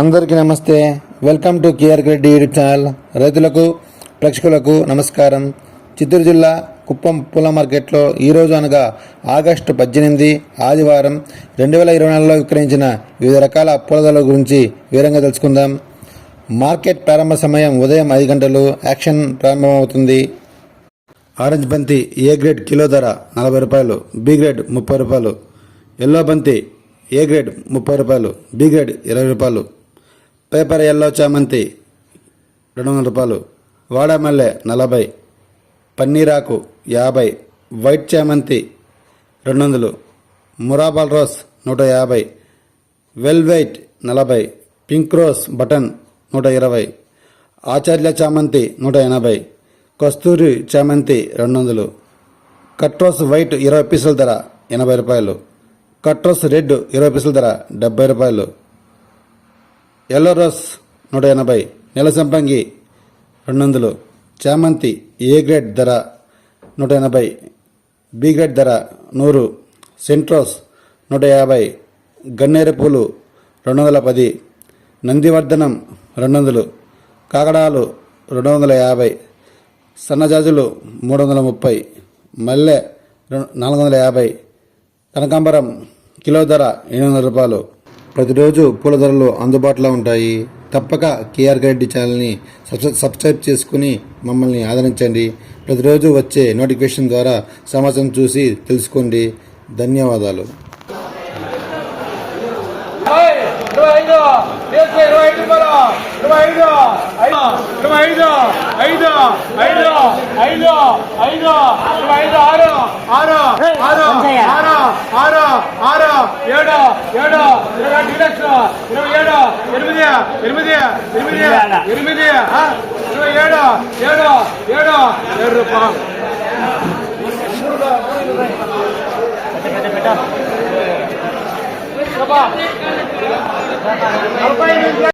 అందరికీ నమస్తే. Welcome to KR Reddy YouTube channel రైతులకు ప్రేక్షకులకు నమస్కారం. చిత్తూరు జిల్లా కుప్పం పూల మార్కెట్లో ఈరోజు అనగా ఆగస్టు పద్దెనిమిది ఆదివారం రెండు వేల ఇరవై నాలుగులో విక్రయించిన వివిధ రకాల పూలదల గురించి వివరంగా తెలుసుకుందాం. మార్కెట్ ప్రారంభ సమయం ఉదయం ఐదు గంటలు. యాక్షన్ ప్రారంభమవుతుంది. ఆరెంజ్ బంతి ఏ గ్రేడ్ కిలో ధర నలభై రూపాయలు బి గ్రేడ్ ముప్పై రూపాయలు ఎల్లో బంతి ఏ గ్రేడ్ ముప్పై రూపాయలు బి గ్రేడ్ ఇరవై రూపాయలు పేపర్ ఎల్లో చామంతి రెండు వందల రూపాయలు. వాడామల్లె నలభై. పన్నీరాకు యాభై. వైట్ చామంతి రెండు వందలు. మురాబాల్ రోస్ నూట యాభై. వెల్వైట్ నలభై. పింక్ రోస్ బటన్ నూట ఇరవై. ఆచార్య చామంతి నూట ఎనభై. కస్తూరి చామంతి రెండు వందలు. కట్రోస్ వైట్ ఇరవై పీసుల ధర ఎనభై రూపాయలు. కట్రోస్ రెడ్ ఇరవై పీసుల ధర డెబ్బై రూపాయలు. ఎల్లో రోస్ నూట ఎనభై నెల సంపంగి రెండు వందలు చామంతి ఏ గ్రేడ్ ధర నూట ఎనభై బి గ్రేడ్ ధర నూరు సెంట్రోస్ నూట యాభై గన్నేరు పూలు రెండు వందల పది నందివర్ధనం రెండు వందలు కాకడాలు రెండు వందల యాభై సన్నజాజులు మూడు వందల ముప్పై మల్లె నాలుగు వందల యాభై కనకాంబరం కిలో ధర ఎనిమిది వందల రూపాయలు. ప్రతిరోజు పూల ధరలు అందుబాటులో ఉంటాయి తప్పక కేఆర్ రెడ్డి ఛానల్ని సబ్స్క్రైబ్ చేసుకుని మమ్మల్ని ఆదరించండి ప్రతిరోజు వచ్చే నోటిఫికేషన్ ద్వారా సమాచారం చూసి తెలుసుకోండి ధన్యవాదాలు ఐదు ఐదు ఐదు ఆరు ఆరు ఆరు ఆరు ఆరు ఆరు ఏడు ఏడు ఇరవై డీలక్స్ ఇరవై ఏడు ఎనిమిది ఎనిమిది ఎనిమిది ఎనిమిది ఆ? ఇరవై ఏడు ఏడు ఏడు ఏడు రూపాయలు నలభై ఎనిమిది